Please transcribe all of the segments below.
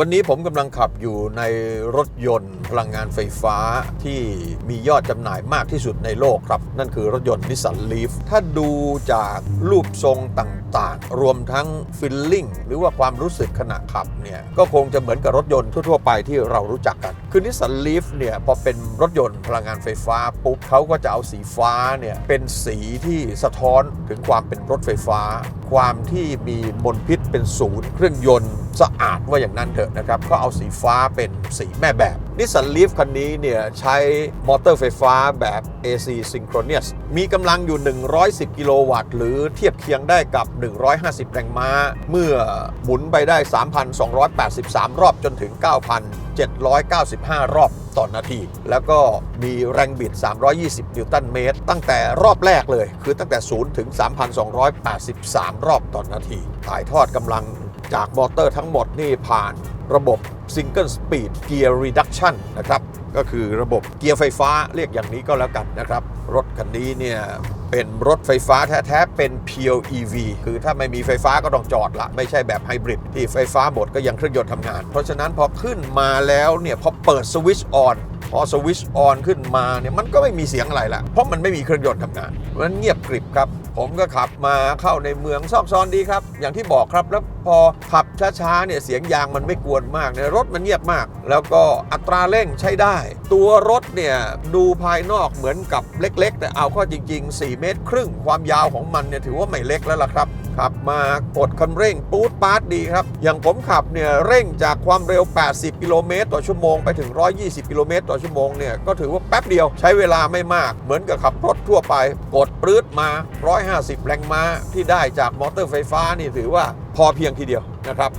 วันนี้ผมกำลังขับอยู่ในรถยนต์พลังงานไฟฟ้าที่มียอดจำหน่ายมากที่สุดในโลกครับ นั่นคือรถยนต์นิสสันลีฟถ้าดูจากรูปทรงต่างๆ รวมทั้งฟิลลิ่งหรือว่าความรู้สึกขณะขับเนี่ย ก็คงจะเหมือนกับรถยนต์ทั่วๆไปที่เรารู้จักกัน คือนิสสันลีฟเนี่ยพอเป็นรถยนต์พลังงานไฟฟ้าปุ๊บเขาก็จะเอาสีฟ้าเนี่ยเป็นสีที่สะท้อนถึงความเป็นรถไฟฟ้า ความที่มีมลพิษเป็นศูนย์เครื่องยนต์สะอาดว่าอย่างนั้นเถอะนะครับก็เอาสีฟ้าเป็นสีแม่แบบ นิสสันลีฟคันนี้เนี่ยใช้มอเตอร์ไฟฟ้าแบบ AC Synchronous มีกำลังอยู่ 110 กิโลวัตต์ หรือเทียบเคียงได้กับ 150 แรงม้า เมื่อหมุนไปได้ 3,283 รอบจนถึง 9,795 รอบต่อนนาที แล้วก็มีแรงบิด 320 นิวตันเมตร ตั้งแต่รอบแรกเลย คือตั้งแต่ 0 ถึง 3,283 รอบต่อนนาที ถ่ายทอดกำลังจากมอเตอร์ทั้งหมดนี่ผ่านระบบ Single Speed Gear Reduction นะครับ ก็คือระบบเกียร์ไฟฟ้าเรียกอย่างนี้ก็แล้วกันนะครับ รถคันนี้เนี่ยเป็นรถไฟฟ้าแท้ ๆ เป็น Pure EV คือถ้าไม่มีไฟฟ้าก็ต้องจอดละ ไม่ใช่แบบไฮบริดที่ไฟฟ้าหมดก็ยังเครื่องยนต์ทำงาน เพราะฉะนั้นพอขึ้นมาแล้วเนี่ยพอเปิดสวิตช์ออนพอสวิตช์ออนขึ้นมาเนี่ยมันก็ไม่มีเสียงอะไรละเพราะมันไม่มีเครื่องยนต์ทำงานมันเงียบกริบครับ ผมก็ขับมาเข้าในเมืองซอกซอนดีครับ อย่างที่บอกครับ แล้วพอขับช้าๆเนี่ยเสียงยางมันไม่กวนมากในรถมันเงียบมาก แล้วก็อัตราเร่งใช้ได้ ตัวรถเนี่ยดูภายนอกเหมือนกับเล็ก ๆ แต่เอาข้อจริง ๆ 4 เมตร ครึ่งความยาวของมันเนี่ยถือว่าไม่เล็กแล้วล่ะครับ ขับมากดคันเร่งปูดปาดดีครับ อย่างผมขับเนี่ยเร่งจากความเร็ว 80 กิโลเมตรต่อชั่วโมงไปถึง 120 กิโลเมตรต่อชั่วโมงเนี่ยก็ถือว่าแป๊บเดียวใช้เวลาไม่มาก เหมือนกับขับรถทั่วไป กดปรื๊ดมา 150 แรงม้าที่ได้จากมอเตอร์ไฟฟ้านี่ถือว่าพอเพียงทีเดียวนะครับ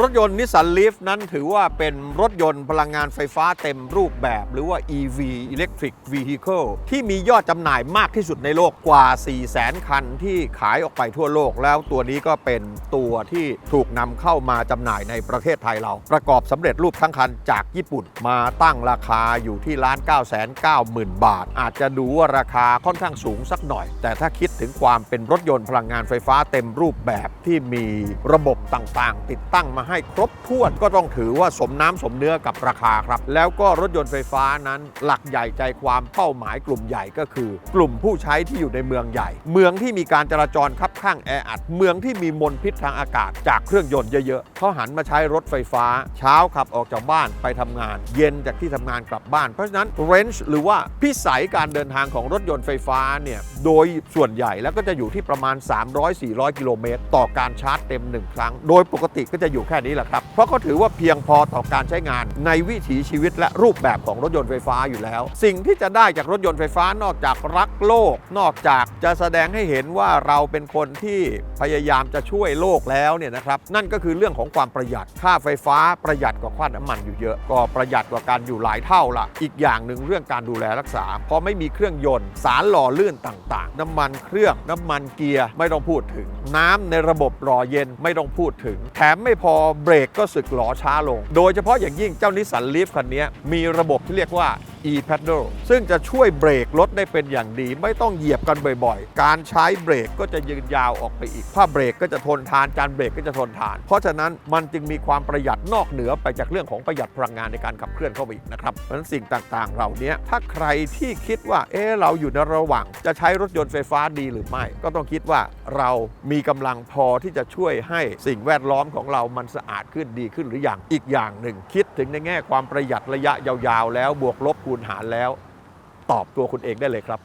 รถยนต์นิสสันลีฟนั้นถือว่าเป็นรถยนต์พลังงานไฟฟ้าเต็มรูปแบบ หรือว่า EV Electric Vehicle ที่มียอดจำหน่ายมากที่สุดในโลกกว่า 4 0 0 0 0 0 คันที่ขายออกไปทั่วโลก แล้วตัวนี้ก็เป็นตัวที่ถูกนำเข้ามาจำหน่ายในประเทศไทยเรา ประกอบสำเร็จรูปทั้งคันจากญี่ปุ่นมาตั้งราคาอยู่ที่ล้าน9 9 0 0 0 0 บาท อาจจะดูว่าราคาค่อนข้างสูงสักหน่อย แต่ถ้าคิดถึงความเป็นรถยนต์พลังงานไฟฟ้าเต็มรูปแบบที่มีระบบต่างๆ ติดตั้งมาให้ครบถ้วนก็ต้องถือว่าสมน้ำสมเนื้อกับราคาครับ แล้วก็รถยนต์ไฟฟ้านั้นหลักใหญ่ใจความเป้าหมายกลุ่มใหญ่ก็คือ กลุ่มผู้ใช้ที่อยู่ในเมืองใหญ่ เมืองที่มีการจราจรคับข้างแออัด เมืองที่มีมลพิษทางอากาศ จากเครื่องยนต์เยอะๆเขาหันมาใช้รถไฟฟ้า เช้าขับออกจากบ้านไปทำงาน เย็นจากที่ทำงานกลับบ้าน เพราะฉะนั้นเรนจ์หรือว่าพิสัยการเดินทางของรถยนต์ไฟฟ้าเนี่ยโดยส่วนใหญ่แล้วก็จะอยู่ที่ประมาณ 300-400 กิโลเมตร ต่อการชาร์จเต็ม 1 ครั้ง โดยปกติก็จะอยู่ค่นี้แหละครับ เพราะเขาถือว่าเพียงพอต่อการใช้งานในวิถีชีวิตและรูปแบบของรถยนต์ไฟฟ้าอยู่แล้ว สิ่งที่จะได้จากรถยนต์ไฟฟ้านอกจากรักโลก นอกจากจะแสดงให้เห็นว่าเราเป็นคนที่พยายามจะช่วยโลกแล้วเนี่ยนะครับนั่นก็คือเรื่องของความประหยัดค่าไฟฟ้าประหยัดกว่าค่าน้ำมันอยู่เยอะ ก็ประหยัดกว่าการอยู่หลายเท่าละอีกอย่างหนึ่งเรื่องการดูแลรักษาพอไม่มีเครื่องยนต์ สารหล่อลื่นต่างๆ น้ำมันเครื่องน้ำมันเกียร์ไม่ต้องพูดถึง น้ำในระบบหล่อเย็นไม่ต้องพูดถึง แถมไม่พอเบรกก็สึกหลอช้าลง โดยเฉพาะอย่างยิ่งเจ้านิสสันลีฟคันนี้มีระบบที่เรียกว่า e-pedal ซึ่งจะช่วยเบรกรถได้เป็นอย่างดี ไม่ต้องเหยียบกันบ่อยๆ การใช้เบรกก็จะยืนยาวออกไปอีก ผ้าเบรกก็จะทนทานจานเบรกก็จะทนทาน เพราะฉะนั้นมันจึงมีความประหยัดนอกเหนือไปจากเรื่องของประหยัดพลังงานในการขับเคลื่อนเข้าไปอีกนะครับเพราะฉะนั้นสิ่งต่างๆ เหล่านี้ถ้าใครที่คิดว่าเอ๊ะเราอยู่ในระหว่าง จะใช้รถยนต์ไฟฟ้าดีหรือไม่ ก็ต้องคิดว่าเรามีกำลังพอที่จะช่วยให้สิ่งแวดล้อมของเรามันสะอาดขึ้นดีขึ้นหรือยังอีกอย่างหนึ่งคิดถึงในแง่ความประหยัดระยะยาวๆ แล้วบวกลบคูณหารแล้ว ตอบตัวคุณเองได้เลยครับ